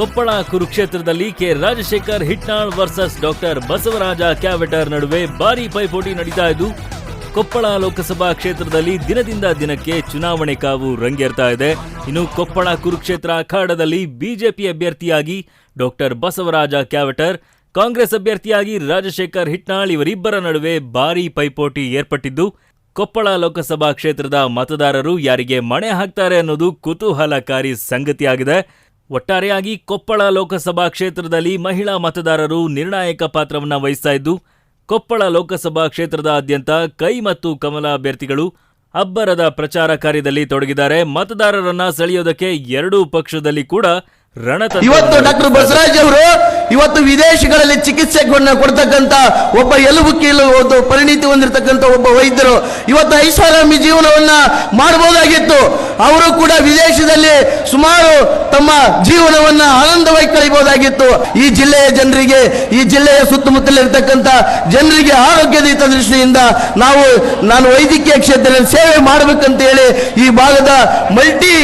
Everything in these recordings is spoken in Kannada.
ಕೊಪ್ಪಳ ಕುರುಕ್ಷೇತ್ರದಲ್ಲಿ K Rajashekhar Hitnal versus doctor Basavaraj Kyavatar ನಡುವೆ ಭಾರಿ ಪೈಪೋಟಿ ನಡೀತಾ ಇದ್ದು, ಕೊಪ್ಪಳ ಲೋಕಸಭಾ ಕ್ಷೇತ್ರದಲ್ಲಿ ದಿನದಿಂದ ದಿನಕ್ಕೆ ಚುನಾವಣೆ ಕಾವು ರಂಗೇರ್ತಾ ಇದೆ. ಇನ್ನು ಕೊಪ್ಪಳ ಕುರುಕ್ಷೇತ್ರ ಅಖಾಡದಲ್ಲಿ ಬಿಜೆಪಿ ಅಭ್ಯರ್ಥಿಯಾಗಿ ಡಾಕ್ಟರ್ ಬಸವರಾಜ ಕ್ಯಾವೆಟರ್, ಕಾಂಗ್ರೆಸ್ ಅಭ್ಯರ್ಥಿಯಾಗಿ ರಾಜಶೇಖರ್ ಹಿಟ್ನಾಳ್ ಇವರಿಬ್ಬರ ನಡುವೆ ಭಾರೀ ಪೈಪೋಟಿ ಏರ್ಪಟ್ಟಿದ್ದು, ಕೊಪ್ಪಳ ಲೋಕಸಭಾ ಕ್ಷೇತ್ರದ ಮತದಾರರು ಯಾರಿಗೆ ಮಣೆ ಹಾಕ್ತಾರೆ ಅನ್ನೋದು ಕುತೂಹಲಕಾರಿ ಸಂಗತಿಯಾಗಿದೆ. ಒಟ್ಟಾರೆಯಾಗಿ ಕೊಪ್ಪಳ ಲೋಕಸಭಾ ಕ್ಷೇತ್ರದಲ್ಲಿ ಮಹಿಳಾ ಮತದಾರರು ನಿರ್ಣಾಯಕ ಪಾತ್ರವನ್ನು ವಹಿಸ್ತಾ ಇದ್ದು, ಕೊಪ್ಪಳ ಲೋಕಸಭಾ ಕ್ಷೇತ್ರದಾದ್ಯಂತ ಕೈ ಮತ್ತು ಕಮಲ ಅಭ್ಯರ್ಥಿಗಳು ಅಬ್ಬರದ ಪ್ರಚಾರ ಕಾರ್ಯದಲ್ಲಿ ತೊಡಗಿದ್ದಾರೆ. ಮತದಾರರನ್ನ ಸೆಳೆಯೋದಕ್ಕೆ ಎರಡೂ ಪಕ್ಷದಲ್ಲಿ ಕೂಡ ಇವತ್ತು ಡಾಕ್ಟರ್ ಬಸವರಾಜ್ ಅವರು ಇವತ್ತು ವಿದೇಶಗಳಲ್ಲಿ ಚಿಕಿತ್ಸೆಗಳನ್ನ ಕೊಡ್ತಕ್ಕಂತ ಒಬ್ಬ ಎಲುಬು ಕೀಲು ಒಂದು ಪರಿಣಿತಿ ಹೊಂದಿರತಕ್ಕಂತ ಒಬ್ಬ ವೈದ್ಯರು ಇವತ್ತು ಐಷಾರಾಮಿ ಜೀವನವನ್ನ ಮಾಡಬಹುದಾಗಿತ್ತು. ಅವರು ಕೂಡ ವಿದೇಶದಲ್ಲಿ ಸುಮಾರು ತಮ್ಮ ಜೀವನವನ್ನ ಆನಂದವಾಗಿ ಕಳಿಬಹುದಾಗಿತ್ತು. ಈ ಜಿಲ್ಲೆಯ ಜನರಿಗೆ ಈ ಜಿಲ್ಲೆಯ ಸುತ್ತಮುತ್ತಲಿರ್ತಕ್ಕಂಥ ಜನರಿಗೆ ಆರೋಗ್ಯದ ಹಿತದೃಷ್ಟಿಯಿಂದ ನಾವು ನಾನು ವೈದ್ಯಕೀಯ ಕ್ಷೇತ್ರದಲ್ಲಿ ಸೇವೆ ಮಾಡಬೇಕಂತ ಹೇಳಿ ಈ ಭಾಗದ ಮಲ್ಟಿ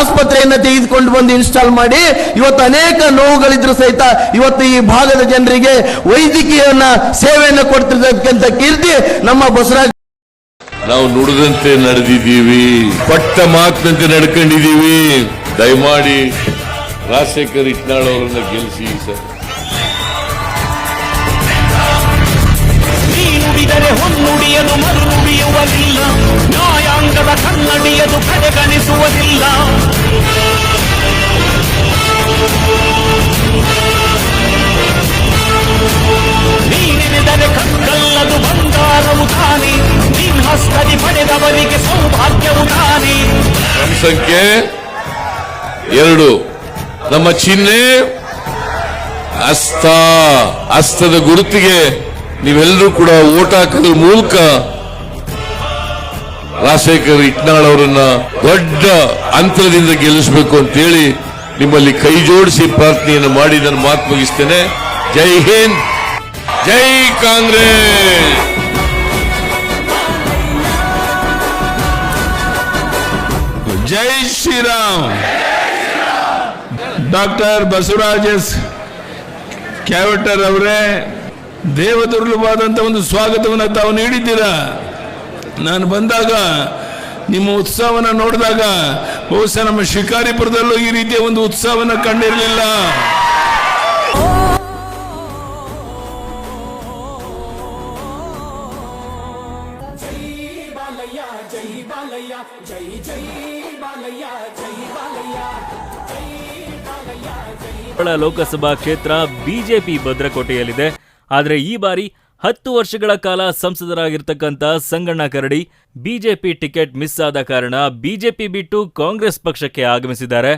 ಆಸ್ಪತ್ರೆಯನ್ನು ತೆಗೆದುಕೊಂಡು ಬಂದು ಇನ್ಸ್ಟಾಲ್ ಮಾಡಿ ಇವತ್ತು ಅನೇಕ ನೋವುಗಳಿದ್ರು ಸಹಿತ ಇವತ್ತು ಈ ಭಾಗದ ಜನರಿಗೆ ವೈದ್ಯಕೀಯನ್ನ ಸೇವೆಯನ್ನು ಕೊಡ್ತಿರ್ತಕ್ಕಂಥ ಕೀರ್ತಿ ನಮ್ಮ ಬಸವರಾಜ ನಾವು ನುಡಿದಂತೆ ನಡೆದಿದ್ದೀವಿ ಪಟ್ಟ ಮಾತಿನಂತೆ ನಡ್ಕೊಂಡಿದ್ದೀವಿ. ದಯಮಾಡಿ ರಾಜಶೇಖರ್ ಇಟ್ನಾಳ್ ಅವರನ್ನ ಗೆಲ್ಲಿಸಿ ಸರ್. ನೀ ನುಡಿದರೆ ಹೊನ್ನುಡಿಯನು ಮರು ನುಡಿಯುವುದಿಲ್ಲ ಸಂಖ್ಯೆ ಎರಡು. ನಮ್ಮ ಚಿಹ್ನೆ ಅಸ್ತ. ಅಸ್ತದ ಗುರುತಿಗೆ ನೀವೆಲ್ಲರೂ ಕೂಡ ಓಟ್ ಹಾಕೋದ್ರ ಮೂಲಕ ರಾಜಶೇಖರ್ ಇಟ್ನಾಳ್ ಅವರನ್ನ ದೊಡ್ಡ ಅಂತರದಿಂದ ಗೆಲ್ಲಿಸಬೇಕು ಅಂತೇಳಿ ನಿಮ್ಮಲ್ಲಿ ಕೈ ಜೋಡಿಸಿ ಪ್ರಾರ್ಥನೆಯನ್ನು ಮಾಡಿ ನಾನು ಮಾತು ಮುಗಿಸ್ತೇನೆ. ಜೈ ಹಿಂದ್, ಜೈ ಕಾಂಗ್ರೆಸ್! ಜೈ ಶ್ರೀರಾಮ್. ಡಾಕ್ಟರ್ ಬಸವರಾಜ ಕ್ಯಾವೆಟರ್ ಅವರೇ ದೇವದುರ್ಲಭವಾದಂಥ ಒಂದು ಸ್ವಾಗತವನ್ನು ತಾವು ನೀಡಿದ್ದೀರಾ? ನಾನು ಬಂದಾಗ, ನಿಮ್ಮ ಉತ್ಸವವನ್ನು ನೋಡಿದಾಗ, ಬಹುಶಃ ನಮ್ಮ ಶಿಕಾರಿಪುರದಲ್ಲೂ ಈ ರೀತಿಯ ಒಂದು ಉತ್ಸವವನ್ನು ಕಂಡಿರಲಿಲ್ಲ. ಕೊಪ್ಪಳ ಲೋಕಸಭಾ ಕ್ಷೇತ್ರ ಬಿಜೆಪಿ ಭದ್ರಕೋಟೆಯಲ್ಲಿದೆ. ಆದರೆ ಈ ಬಾರಿ ಹತ್ತು ವರ್ಷಗಳ ಕಾಲ ಸಂಸದರಾಗಿರ್ತಕ್ಕಂಥ Sanganna Karadi BJP ticket miss ಆದ ಕಾರಣ ಬಿಜೆಪಿ ಬಿಟ್ಟು ಕಾಂಗ್ರೆಸ್ ಪಕ್ಷಕ್ಕೆ ಆಗಮಿಸಿದ್ದಾರೆ.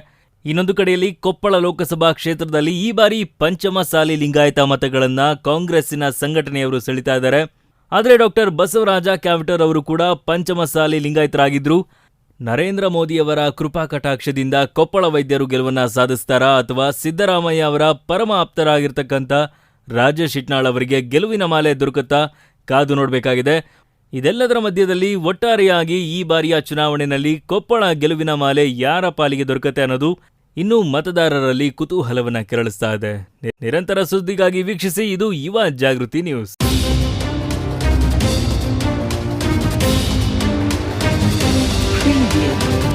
ಇನ್ನೊಂದು ಕಡೆಯಲ್ಲಿ ಕೊಪ್ಪಳ ಲೋಕಸಭಾ ಕ್ಷೇತ್ರದಲ್ಲಿ ಈ ಬಾರಿ ಪಂಚಮ ಸಾಲಿ ಲಿಂಗಾಯತ ಮತಗಳನ್ನು ಕಾಂಗ್ರೆಸ್ಸಿನ ಸಂಘಟನೆಯವರು ಸೆಳಿತಾ ಇದ್ದಾರೆ. ಆದರೆ ಡಾಕ್ಟರ್ ಬಸವರಾಜ ಕ್ಯಾವಿಟರ್ ಅವರು ಕೂಡ ಪಂಚಮಸಾಲಿ ಲಿಂಗಾಯತರಾಗಿದ್ದರು ನರೇಂದ್ರ ಮೋದಿಯವರ ಕೃಪಾ ಕಟಾಕ್ಷದಿಂದ ಕೊಪ್ಪಳ ವೈದ್ಯರು ಗೆಲುವನ್ನ ಸಾಧಿಸ್ತಾರಾ ಅಥವಾ ಸಿದ್ದರಾಮಯ್ಯ ಅವರ ಪರಮ ಆಪ್ತರಾಗಿರ್ತಕ್ಕಂಥ ರಾಜೇಶ್ ಅವರಿಗೆ ಗೆಲುವಿನ ಮಾಲೆ ದೊರಕುತ್ತಾ ಕಾದು ನೋಡಬೇಕಾಗಿದೆ. ಇದೆಲ್ಲದರ ಮಧ್ಯದಲ್ಲಿ ಒಟ್ಟಾರೆಯಾಗಿ ಈ ಬಾರಿಯ ಚುನಾವಣೆಯಲ್ಲಿ ಕೊಪ್ಪಳ ಗೆಲುವಿನ ಮಾಲೆ ಯಾರ ಪಾಲಿಗೆ ದೊರಕತ್ತೆ ಅನ್ನೋದು ಇನ್ನೂ ಮತದಾರರಲ್ಲಿ ಕುತೂಹಲವನ್ನ ಕೆರಳಿಸ್ತಾ ಇದೆ. ನಿರಂತರ ಸುದ್ದಿಗಾಗಿ ವೀಕ್ಷಿಸಿ, ಇದು ಯುವ ಜಾಗೃತಿ ನ್ಯೂಸ್. ಬಿಜೆಪಿ